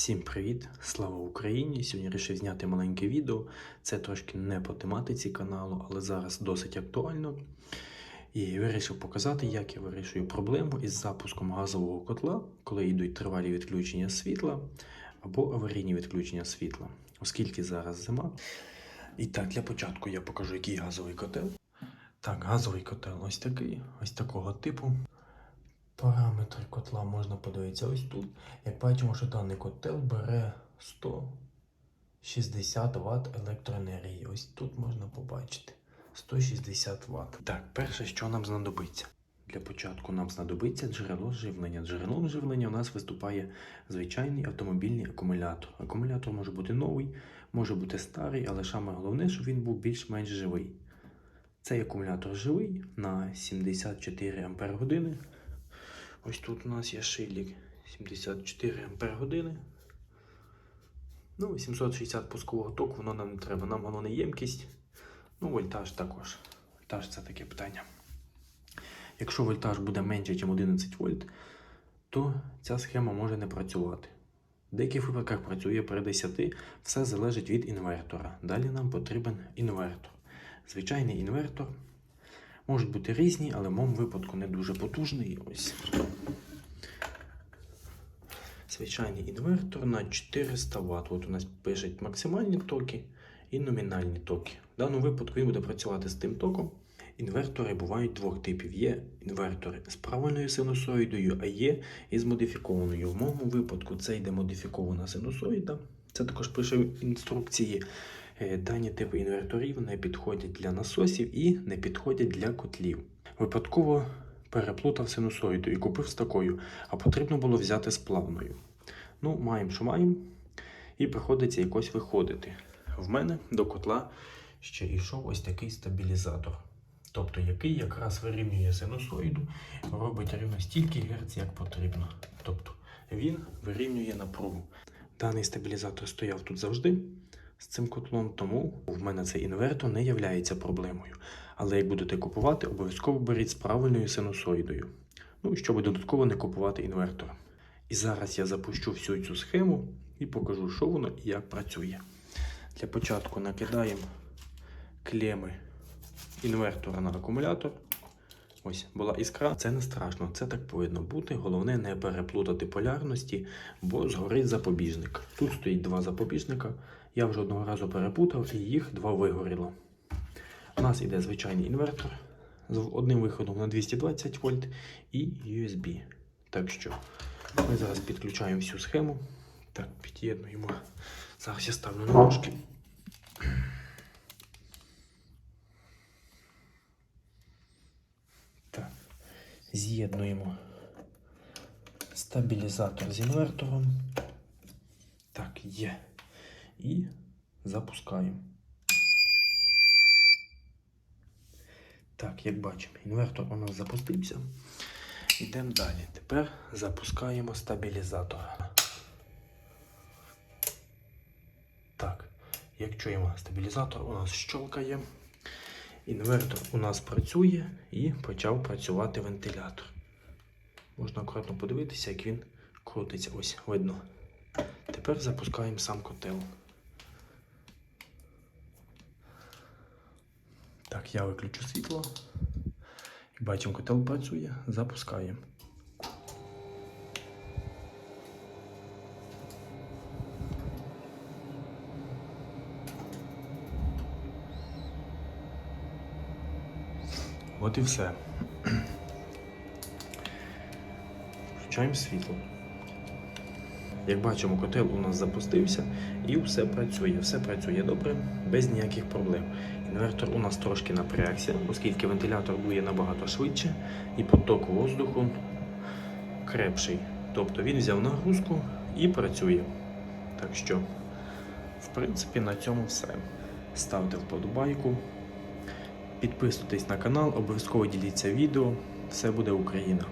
Всім привіт! Слава Україні! Сьогодні вирішив зняти маленьке відео. Це трошки не по тематиці каналу, але зараз досить актуально. І вирішив показати, як я вирішую проблему із запуском газового котла, коли йдуть тривалі відключення світла або аварійні відключення світла, оскільки зараз зима. І так, для початку я покажу, який газовий котел. Так, газовий котел ось такий, ось такого типу. Параметри котла можна подивитися ось тут. Як бачимо, що даний котел бере 160 Вт електроенергії. Ось тут можна побачити 160 Вт. Так, перше, що нам знадобиться. Для початку нам знадобиться джерело живлення. Джерелом живлення у нас виступає звичайний автомобільний акумулятор. Акумулятор може бути новий, може бути старий, але саме головне, щоб він був більш-менш живий. Цей акумулятор живий на 74 Ампер години. Ось тут у нас є шилік 74 Ампер години. Ну, 760 пускового току, воно нам не треба. Нам головне ємкість. Ну, вольтаж також. Вольтаж це таке питання. Якщо вольтаж буде менше, ніж 11 вольт, то ця схема може не працювати. В деяких випадках працює при 10, все залежить від інвертора. Далі нам потрібен інвертор. Звичайний інвертор. Можуть бути різні, але в моєму випадку не дуже потужний. Ось. Звичайний інвертор на 400 Вт. От у нас пишуть максимальні токи і номінальні токи. В даному випадку він буде працювати з тим током. Інвертори бувають двох типів. Є інвертори з правильною синусоїдою, а є із модифікованою. В моєму випадку це йде модифікована синусоїда. Це також пише в інструкції. Е, Дані типи інверторів не підходять для насосів і не підходять для котлів. Випадково переплутав синусоїду і купив з такою, а потрібно було взяти з плавною. Ну, маємо, що маємо, і приходиться якось виходити. В мене до котла ще йшов ось такий стабілізатор. Тобто, який якраз вирівнює синусоїду, робить рівно стільки герц, як потрібно. Тобто він вирівнює напругу. Даний стабілізатор стояв тут завжди з цим котлом, тому в мене цей інвертор не є проблемою. Але як будете купувати, обов'язково беріть з правильною синусоїдою. Ну, щоб додатково не купувати інвертор. І зараз я запущу всю цю схему і покажу, що воно і як працює. Для початку накидаємо клеми інвертора на акумулятор. Ось була іскра, це не страшно, це так повинно бути. Головне не переплутати полярності, бо згорить запобіжник. Тут стоїть два запобіжника. Я вже одного разу перепутав і їх два вигоріло. У нас іде звичайний інвертор з одним виходом на 220 вольт і USB. Так що ми зараз підключаємо всю схему. Так, під'єднуємо. Зараз я ставлю на ножки. З'єднуємо стабілізатор з інвертором. Так, є. І запускаємо. Так, як бачимо, інвертор у нас запустився. Йдемо далі. Тепер запускаємо стабілізатор. Так, як чуємо, стабілізатор у нас щолкає. Інвертор у нас працює і почав працювати вентилятор. Можна акуратно подивитися, як він крутиться. Ось видно. Тепер запускаємо сам котел. Так, я виключу світло. Бачимо, котел працює, запускаємо. От і все. Включаємо світло. Як бачимо, котел у нас запустився і все працює. Все працює добре, без ніяких проблем. Інвертор у нас трошки напрягся, оскільки вентилятор дує набагато швидше і поток воздуху крепший. Тобто він взяв нагрузку і працює. Так що, в принципі, на цьому все. Ставте вподобайку, підписуйтесь на канал, обов'язково діліться відео. Все буде Україна!